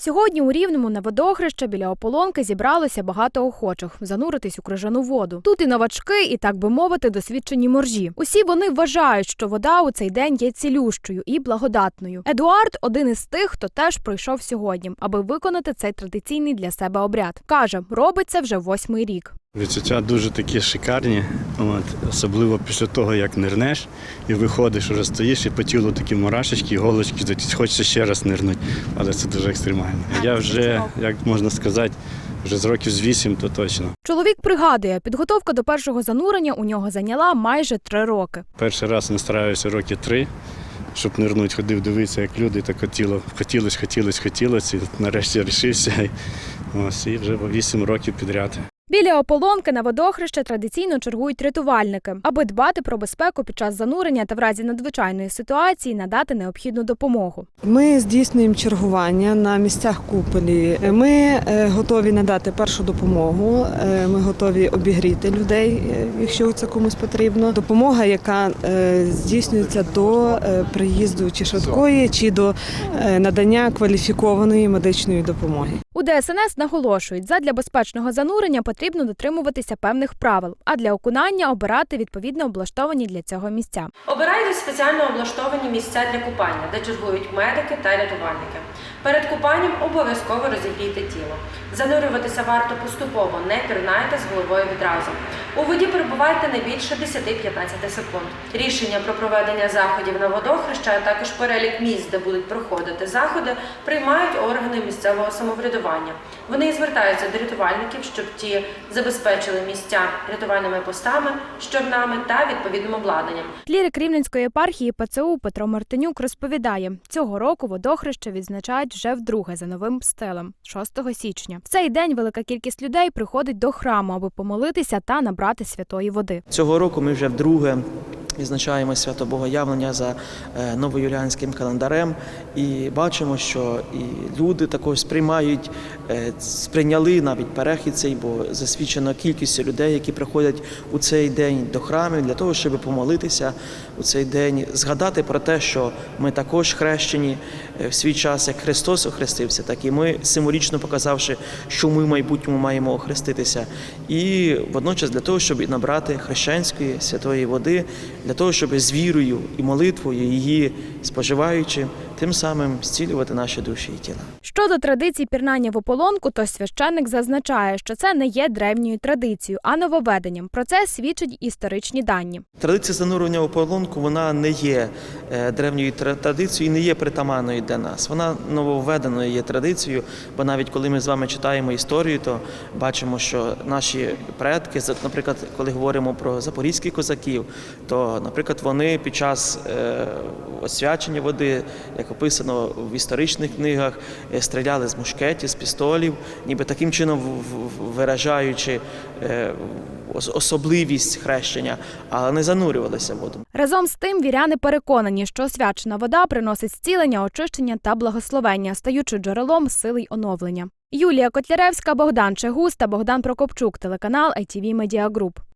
Сьогодні у Рівному на водохреща біля ополонки зібралося багато охочих зануритись у крижану воду. Тут і новачки, і так би мовити, досвідчені моржі. Усі вони вважають, що вода у цей день є цілющою і благодатною. Едуард один із тих, хто теж прийшов сьогодні, аби виконати цей традиційний для себе обряд. каже, робить це вже восьмий рік. Відчуття дуже такі шикарні, от, особливо після того, як нирнеш і виходиш, вже стоїш, і по тілу такі мурашечки, іголочки, хочеться ще раз нирнути, але це дуже екстремально. Я вже, як можна сказати, вже з років з вісім, то точно. Чоловік пригадує, підготовка до першого занурення у нього зайняла майже три роки. Перший раз настраюся роки три, щоб нирнути, ходив дивитися, як люди так хотіло, хотілось, хотілось, хотілось, і нарешті рішився. Ось, і вже вісім років підряд. Біля ополонки на водохреще традиційно чергують рятувальники, аби дбати про безпеку під час занурення та в разі надзвичайної ситуації надати необхідну допомогу. Ми здійснюємо чергування на місцях куполі. Ми е, готові надати першу допомогу. е, Ми готові обігріти людей, е, якщо це комусь потрібно. Допомога, яка здійснюється до приїзду чи швидкої, чи до надання кваліфікованої медичної допомоги. У ДСНС наголошують, задля безпечного занурення потрібно дотримуватися певних правил, а для окунання обирати відповідно облаштовані для цього місця. Обирайте спеціально облаштовані місця для купання, де чергують медики та рятувальники. Перед купанням обов'язково розігрійте тіло. Занурюватися варто поступово, не пірнайте з головою відразу. У воді перебувайте не більше 10-15 секунд. Рішення про проведення заходів на водохреща, а також перелік місць, де будуть проходити заходи, приймають органи місцевого самоврядування. Вони звертаються до рятувальників, щоб ті забезпечили місця рятувальними постами, щорнами та відповідним обладнанням. Клірик Рівненської єпархії ПЦУ Петро Мартинюк розповідає, цього року водохреще відзначають вже вдруге за новим стилем 6 січня. В цей день велика кількість людей приходить до храму, аби помолитися та набрати святої води. Цього року ми вже вдруге відзначаємо свято Богоявлення за е, новоюліанським календарем. І бачимо, що і люди також сприймають, сприйняли навіть перехід цей, бо засвідчено кількістю людей, які приходять у цей день до храмів для того, щоб помолитися у цей день, згадати про те, що ми також хрещені е, в свій час, як Христос охрестився, так і ми символічно показавши, що ми в майбутньому маємо охреститися, і водночас для того, щоб набрати хрещенської святої води, для того, щоб з вірою і молитвою її споживаючи, тим самим зцілювати наші душі і тіла. Щодо традицій пірнання в ополонку, то священник зазначає, що це не є древньою традицією, а нововведенням. Про це свідчать історичні дані. Традиція занурення у полонку вона не є е, древньою традицією, і не є притаманною для нас. Вона нововведеною є традицією, бо навіть коли ми з вами читаємо історію, то бачимо, що наші предки, наприклад, коли говоримо про запорізьких козаків, то, наприклад, вони під час е, освячення води, як описано в історичних книгах, е, стріляли з мушкетів, з пістолів, ніби таким чином виражаючи е, особливість хрещення, але не занурювалися воду. Разом з тим віряни переконані, що освячена вода приносить зцілення, очищення та благословення, стаючи джерелом сили й оновлення. Юлія Котляревська, Богдан Чегус та Богдан Прокопчук, телеканал ITV Media Group.